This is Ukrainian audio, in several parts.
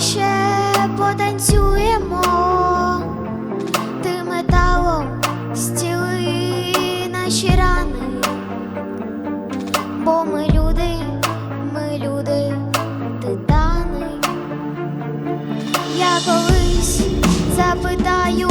ще потанцюємо, ти металом стіли наші рани, бо ми люди, ми люди, титани. Я колись запитаю.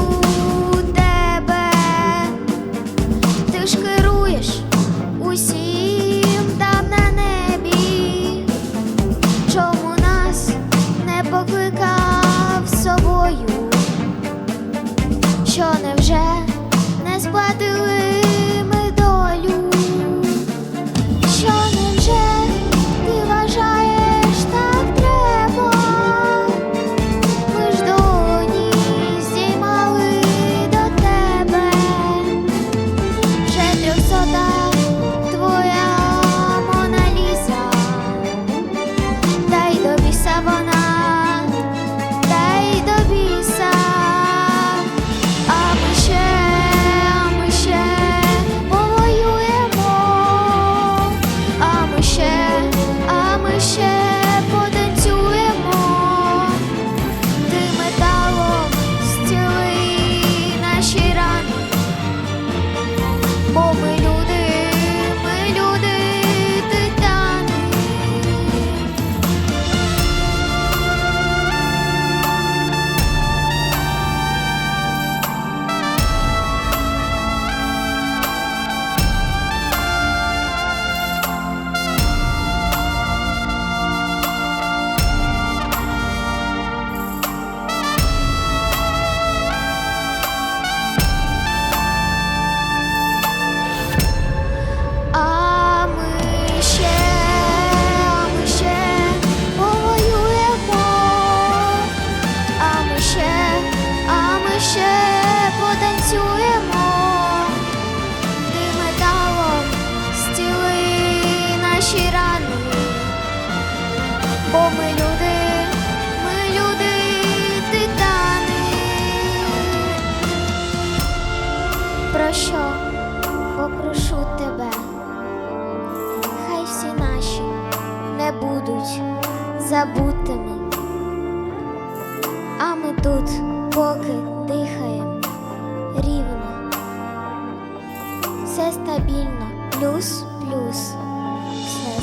не будуть забутими, а ми тут поки дихаємо рівно, все стабільно, плюс, плюс, все.